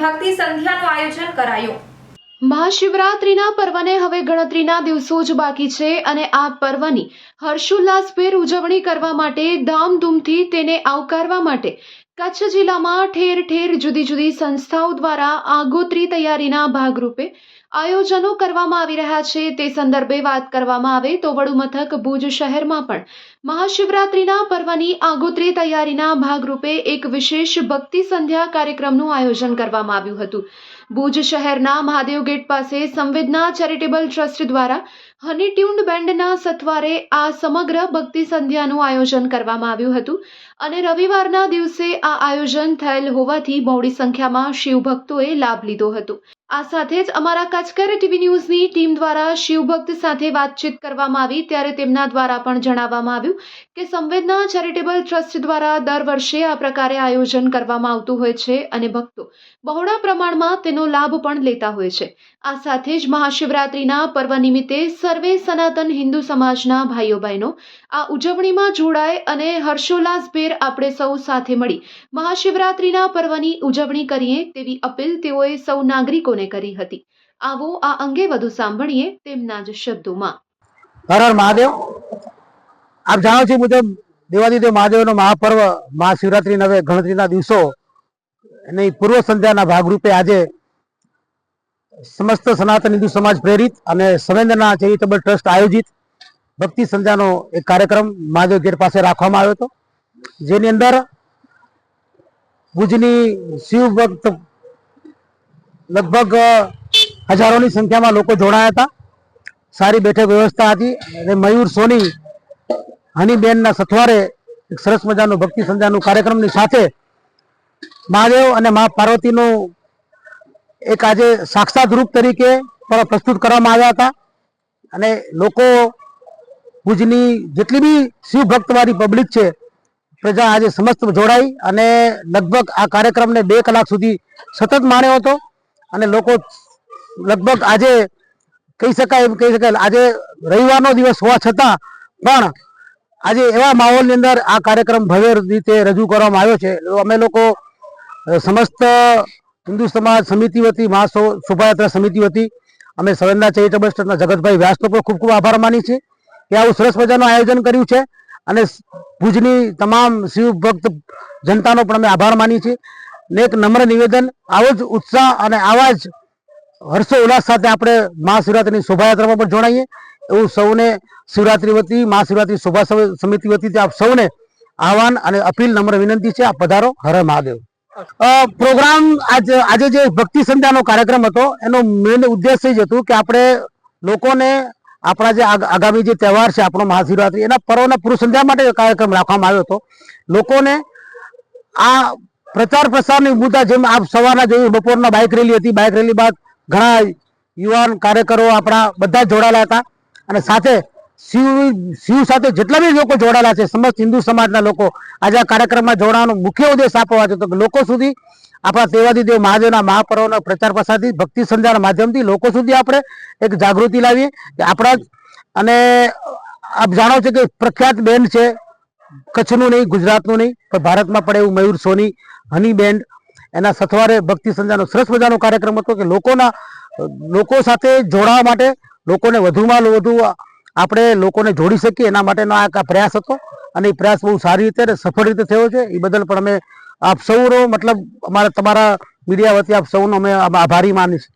ભક્તિ સંધ્યાનું આયોજન કરાયું. મહાશિવરાત્રિના પર્વને હવે ગણતરીના દિવસો જ બાકી છે અને આ પર્વની હર્ષોલ્લાસભેર ઉજવણી કરવા માટે ધામધૂમથી તેને આવકારવા માટે કચ્છ જિલ્લામાં ઠેર ઠેર જુદી જુદી સંસ્થાઓ દ્વારા આગોતરી તૈયારીના ભાગરૂપે આયોજનો કરવામાં આવી રહ્યા છે. તે સંદર્ભે વાત કરવામાં આવે તો વડુ મથક ભુજ શહેરમાં પણ મહાશિવરાત્રિના પર્વની આગોતરી તૈયારીના ભાગરૂપે એક વિશેષ ભક્તિ સંધ્યા કાર્યક્રમનું આયોજન કરવામાં આવ્યું હતું. ભુજ શહેરના મહાદેવ ગેટ પાસે સંવેદના ચેરિટેબલ ટ્રસ્ટ દ્વારા હની ટ્યુન્ડ બેન્ડના સથવારે આ સમગ્ર ભક્તિ સંધ્યાનું આયોજન કરવામાં આવ્યું હતું અને રવિવારના દિવસે આ આયોજન થયેલ હોવાથી બહોળી સંખ્યામાં શિવભક્તોએ લાભ લીધો હતો. આ સાથે જ અમારા કચકર ટીવી ન્યૂઝની ટીમ દ્વારા શિવભક્ત સાથે વાતચીત કરવામાં આવી. ત્યારે તેમના દ્વારા પણ જણાવવામાં આવ્યું કે સંવેદના ચેરિટેબલ ટ્રસ્ટ દ્વારા દર વર્ષે આ પ્રકારે આયોજન કરવામાં આવતું હોય છે અને ભક્તો બહોળા પ્રમાણમાં તેનો લાભ પણ લેતા હોય છે. આ સાથે જ મહાશિવરાત્રિના પર્વ નિમિત્તે સર્વે સનાતન હિન્દુ સમાજના ભાઈઓ બહેનો આ ઉજવણીમાં જોડાય અને હર્ષોલ્લાસભેર આપણે સૌ સાથે મળી મહાશિવરાત્રિના પર્વની ઉજવણી કરીએ તેવી અપીલ તેઓએ સૌ નાગરિકોને કરી હતી. આવો આ અંગે વધુ સાંભળીએ તેમના જ શબ્દોમાં. હર હર મહાદેવ. આપ જાણો છો મુજબ દેવાદિદેવ મહાદેવનો મહાપર્વ મહાશિવરાત્રી નવે ગણતરીના દિવસો એની પૂર્વ સંધ્યાના ભાગરૂપે આજે સમસ્ત સનાતન હિન્દુ સમાજ પ્રેરિત અને સંવેદના ચેરિટેબલ ટ્રસ્ટ આયોજિત ભક્તિ સંધ્યાનો એક કાર્યક્રમ મહાદેવ ગેટ પાસે રાખવામાં આવ્યો હતો. જેની અંદર ભુજની શિવ ભક્ત લગભગ હજારોની સંખ્યામાં લોકો જોડાયા હતા. સારી બેઠક વ્યવસ્થા હતી અને મયુર સોની, હનીબેનના સથવારે એક સરસ મજાનું ભક્તિ સંધ્યાનું કાર્યક્રમની સાથે મહાદેવ અને મા પાર્વતીનું એક આજે સાક્ષાત રૂપ તરીકે પણ પ્રસ્તુત કરવામાં આવ્યા હતા. અને લોકો ભુજની જેટલી બી શિવ ભક્તવાળી પબ્લિક છે, પ્રજા આજે સમસ્ત જોડાઈ અને લગભગ આ કાર્યક્રમને બે કલાક સુધી સતત માણ્યો હતો. અને લોકો લગભગ આજે કહી શકાય એમ કહી શકાય, આજે રવિવારનો દિવસ હોવા છતાં પણ આજે એવા માહોલની અંદર આ કાર્યક્રમ ભવ્ય રીતે રજૂ કરવામાં આવ્યો છે. અમે લોકો સમસ્ત હિન્દુ સમાજ સમિતિ વતી, મહા શો- શોભાયાત્રા સમિતિ વતી અમે સંવેદના ચેરિટેબલ ટ્રસ્ટના જગતભાઈ વ્યાસનો પણ ખૂબ ખૂબ આભાર માની છે કે આવું સરસ મજાનું આયોજન કર્યું છે અને ભુજની તમામ શિવ ભક્ત જનતાનો પણ અમે આભાર માની છીએ ને એક નમ્ર નિવેદન, આવો જ ઉત્સાહ અને આવા જ હર્ષો ઉલ્લાસ સાથે આપણે મહાશિવરાત્રિની શોભાયાત્રામાં પણ જોડાઈએ. એવું સૌને શિવરાત્રિ વતી મહાશિવરાત્રી શોભા સમ- સમિતિ વતી આપ સૌને આહવાન અને અપીલ, નમ્ર વિનંતી છે. આપ પધારો. હર મહાદેવ. પ્રોગ્રામ આજે આજે જે ભક્તિ સંધ્યાનો કાર્યક્રમ હતો, એનો મેન ઉદ્દેશ એ જ હતું કે આપણે લોકોને આપણા જે આગ- આગામી જે તહેવાર છે, આપણો મહાશિવરાત્રી એના પર્વના પૂર્વ સંધ્યા માટે કાર્યક્રમ રાખવામાં આવ્યો હતો. લોકોને આ પ્રચાર પ્રસારની મુદ્દા જેમ આપ સવારના જોયું બપોરના બાઇક રેલી હતી. બાઇક રેલી બાદ ઘણા યુવાન કાર્યકરો આપણા બધા જોડાયેલા હતા. અને સાથે શિવ શિવ સાથે જેટલા બી લોકો જોડાયેલા છે, સમસ્ત હિન્દુ સમાજના લોકો, આજે આ કાર્યક્રમમાં જોડાવાનો મુખ્ય ઉદ્દેશ આપવા હતો કે લોકો સુધી આપણા દેવાદિદેવ મહાદેવના મહાપર્વના પ્રચાર પ્રસારથી, ભક્તિ સંધ્યાના માધ્યમથી લોકો સુધી આપણે એક જાગૃતિ લાવીએ. કે આપણા અને આપ જાણો છો કે પ્રખ્યાત બેન છે કચ્છનું નહીં, ગુજરાતનું નહીં, પણ ભારતમાં પડે એવું મયુર સોની હની બેન્ડ એના સથવારે ભક્તિ સંધ્યાનો સરસ મજાનો કાર્યક્રમ હતો કે લોકોના, લોકો સાથે જોડાવા માટે લોકોને વધુમાં વધુ આપણે લોકોને જોડી શકીએ, એના માટેનો આ પ્રયાસ હતો. અને એ પ્રયાસ બહુ સારી રીતે સફળ રીતે થયો છે. એ બદલ પણ અમે આપ સૌનો, મતલબ અમારા, તમારા મીડિયા વતી આપ સૌનો અમે આભારી માનીશ.